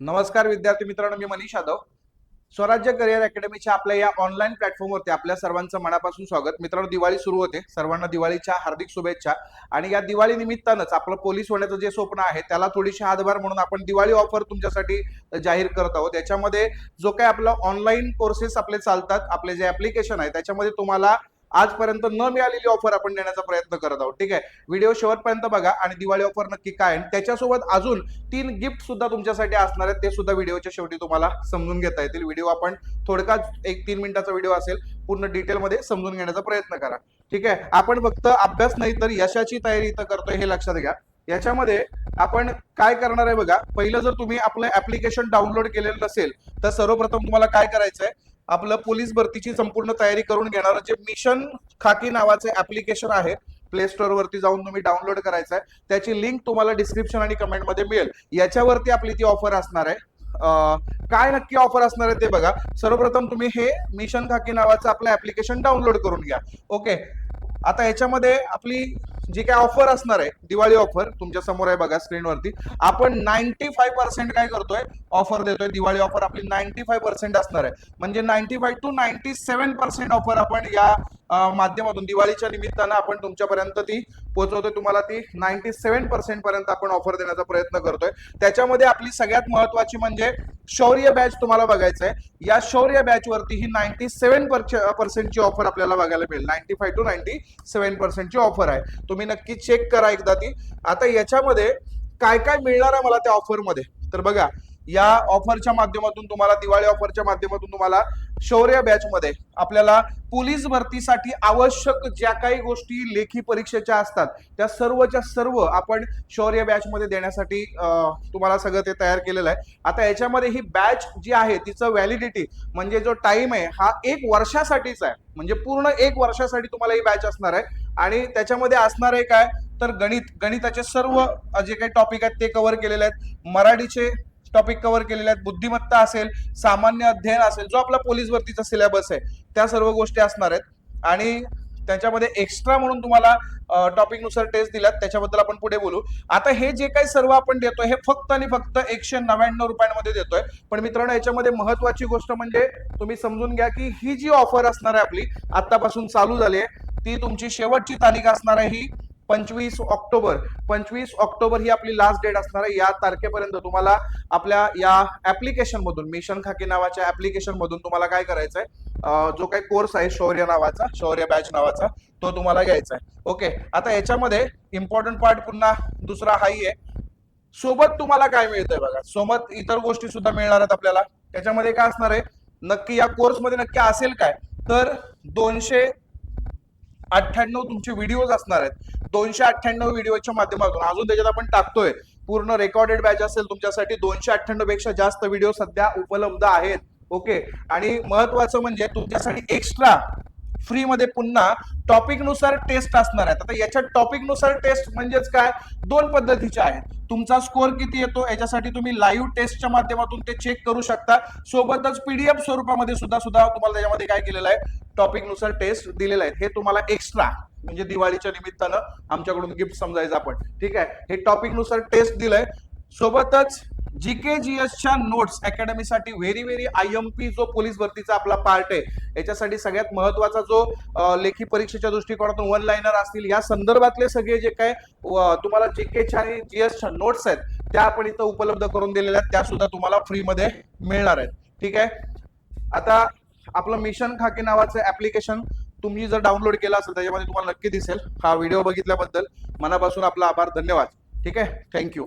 नमस्कार विद्यार्थी मित्रांनो मी मनीष यादव. स्वराज्य करिअर अकॅडमीच्या आपल्या या ऑनलाईन प्लॅटफॉर्मवरती आपल्या सर्वांचं मनापासून स्वागत. मित्रांनो दिवाळी सुरू होते. सर्वांना दिवाळीच्या हार्दिक शुभेच्छा. आणि या दिवाळी निमित्तानंच आपलं पोलीस होण्याचं जे स्वप्न आहे त्याला थोडीशी हातभार म्हणून आपण दिवाळी ऑफर तुमच्यासाठी जाहीर करत आहोत. याच्यामध्ये जो काही आपलं ऑनलाईन कोर्सेस आपले चालतात आपले जे ऍप्लिकेशन आहे त्याच्यामध्ये तुम्हाला आजपर्यंत न मिळालेली ऑफर आपण देण्याचा प्रयत्न करत आहोत. ठीक आहे? व्हिडिओ शेवटपर्यंत बघा आणि दिवाळी ऑफर नक्की काय आहे. त्याच्यासोबत अजून तीन गिफ्ट सुद्धा तुमच्यासाठी असणार आहेत. ते सुद्धा व्हिडिओच्या शेवटी तुम्हाला समजून घेता येतील. व्हिडिओ आपण थोडक्यात एक तीन मिनिटाचा व्हिडिओ असेल पूर्ण डिटेलमध्ये समजून घेण्याचा प्रयत्न करा. ठीक आहे? आपण फक्त अभ्यास नाही तर यशाची तयारी इथं करतोय हे लक्षात घ्या. याच्यामध्ये आपण काय करणार आहे बघा? पहिलं जर तुम्ही आपलं ऍप्लिकेशन डाउनलोड केलेलं नसेल तर सर्वप्रथम तुम्हाला काय करायचं आहे आपलं पोलीस भरतीची संपूर्ण तयारी करून घेणार. जे मिशन खाकी नावाचे ऍप्लिकेशन आहे प्ले स्टोअर वरती जाऊन तुम्ही डाउनलोड करायचं आहे. त्याची लिंक तुम्हाला डिस्क्रिप्शन आणि कमेंटमध्ये मिळेल. याच्यावरती आपली ती ऑफर असणार आहे. काय नक्की ऑफर असणार आहे ते बघा. सर्वप्रथम तुम्ही हे मिशन खाकी नावाचं आपलं ऍप्लिकेशन डाउनलोड करून घ्या. ओके आता याच्यामध्ये आपली जी काय ऑफर असणार आहे दिवाळी ऑफर तुमच्यासमोर आहे बघा स्क्रीनवरती आपण नाईन्टी फाय पर्सेंट काय करतोय ऑफर देतोय दिवाळी ऑफर आपली नाईन्टी फाय पर्सेंट असणार आहे. म्हणजे ninety five to ninety seven percent offer आपण या माध्यमातून दिवाळीच्या निमित्तानं आपण तुमच्यापर्यंत ती पोहोचवतोय तुम्हाला ती नाईन्टी सेव्हन पर्सेंट पर्यंत आपण ऑफर देण्याचा प्रयत्न करतोय. त्याच्यामध्ये आपली सगळ्यात महत्वाची म्हणजे शौर्य बॅच तुम्हाला बघायचं आहे. या शौर्य बॅच वरती ही नाईन्टी सेव्हन पर्सेंटची ऑफर आपल्याला बघायला मिळेल. Ninety five to ninety seven पर्सेंटची offer आहे. तुम्ही नक्की चेक करा एकदा ती. आता याच्यामध्ये काय काय मिळणार आहे मला त्या ऑफरमध्ये तर बघा या ऑफरच्या माध्यमातून तुम्हाला दिवाळी ऑफरच्या माध्यमातून तुम्हाला शौर्य बॅच मध्ये आपल्याला पोलीस भरतीसाठी आवश्यक ज्या काही गोष्टी लेखी परीक्षेच्या असतात त्या सर्वच्या सर्व आपण शौर्य बॅच मध्ये देण्यासाठी तुम्हाला सगळं ते तयार केलेलं आहे. आता याच्यामध्ये ही बॅच जी आहे तिचं व्हॅलिडिटी म्हणजे जो टाइम आहे हा एक वर्षासाठीच आहे. म्हणजे पूर्ण एक वर्षासाठी तुम्हाला ही बॅच असणार आहे. आणि त्याच्यामध्ये असणार आहे काय? तर गणित गणिताचे सर्व जे काही टॉपिक आहेत ते कव्हर केलेले आहेत. मराठीचे टॉपिक कव्हर केलेले आहेत. बुद्धिमत्ता असेल सामान्य अध्ययन असेल जो आपला पोलीस भरतीचा सिलेबस आहे त्या सर्व गोष्टी असणार आहेत. आणि त्याच्यामध्ये एक्स्ट्रा म्हणून तुम्हाला टॉपिकनुसार टेस्ट दिल्यात. त्याच्याबद्दल आपण पुढे बोलू. आता हे जे काही सर्व आपण देतोय हे फक्त आणि फक्त एकशे नव्याण्णव रुपयांमध्ये देतोय. पण मित्रांनो याच्यामध्ये महत्वाची गोष्ट म्हणजे तुम्ही समजून घ्या की ही जी ऑफर असणार आहे आपली आतापासून चालू झाली आहे ती तुमची शेवटची तारीख असणार आहे ही पंचवीस ऑक्टोबर पंचवीस ऑक्टोबर ही आपली लास्ट डेट असणार आहे. या तारखेपर्यंत तुम्हाला आपल्या या ऍप्लिकेशन मधून मिशन खाकी नावाच्या ऍप्लिकेशन मधून तुम्हाला काय करायचं आहे जो काही कोर्स आहे शौर्य नावाचा शौर्य बॅच नावाचा तो तुम्हाला घ्यायचा आहे. ओके आता याच्यामध्ये इम्पॉर्टंट पार्ट पुन्हा दुसरा हाही आहे. सोबत तुम्हाला काय मिळतंय बघा? सोबत इतर गोष्टी सुद्धा मिळणार आहेत आपल्याला. त्याच्यामध्ये काय असणार आहे? नक्की या कोर्समध्ये नक्की असेल काय? तर दोनशे अठ्ठ्याण्णव तुमचे व्हिडिओज असणार आहेत. दोनशे अठ्ठ्याण्णव व्हिडिओच्या माध्यमातून. अजून त्याच्यात आपण टाकतोय. पूर्ण रेकॉर्डेड बॅच असेल तुमच्यासाठी दोनशे अठ्ठ्याण्णवपेक्षा जास्त व्हिडिओ सध्या उपलब्ध आहेत. ओके आणि महत्वाचं म्हणजे तुमच्यासाठी एक्स्ट्रा फ्रीमध्ये पुन्हा टॉपिकनुसार टेस्ट असणार आहेत. आता याच्या टॉपिकनुसार टेस्ट म्हणजेच काय? दोन पद्धतीच्या आहेत. तुमचा स्कोअर किती येतो? याच्यासाठी तुम्ही लाईव्ह टेस्टच्या माध्यमातून ते चेक करू शकता. सोबतच पीडीएफ स्वरूपामध्ये सुद्धा सुद्धा तुम्हाला त्याच्यामध्ये काय केलेलं आहे? टॉपिकनुसार टेस्ट दिलेलं आहे. हे तुम्हाला एक्स्ट्रा म्हणजे दिवाळीच्या निमित्तानं आमच्याकडून गिफ्ट समजायचं आपण. ठीक आहे? हे टॉपिकनुसार टेस्ट दिलंय. सोबतच जी के जी एसच्या notes अकॅडमीसाठी very very I M P जो पोलीस भरतीचा आपला पार्ट आहे याच्यासाठी सगळ्यात महत्त्वाचा जो लेखी परीक्षेच्या दृष्टिकोनातून वन लाईनर असतील या संदर्भातले सगळे जे काय तुम्हाला जे केच्या आणि जी एस नोट्स आहेत त्या आपण इथं उपलब्ध करून दिलेल्या आहेत. त्या सुद्धा तुम्हाला फ्रीमध्ये मिळणार आहेत. ठीक आहे? आता आपलं मिशन खाकी नावाचं ऍप्लिकेशन तुम्ही जर डाउनलोड केलं असेल त्याच्यामध्ये तुम्हाला नक्की दिसेल. हा व्हिडिओ बघितल्याबद्दल मनापासून आपला आभार धन्यवाद. ठीक आहे? थँक्यू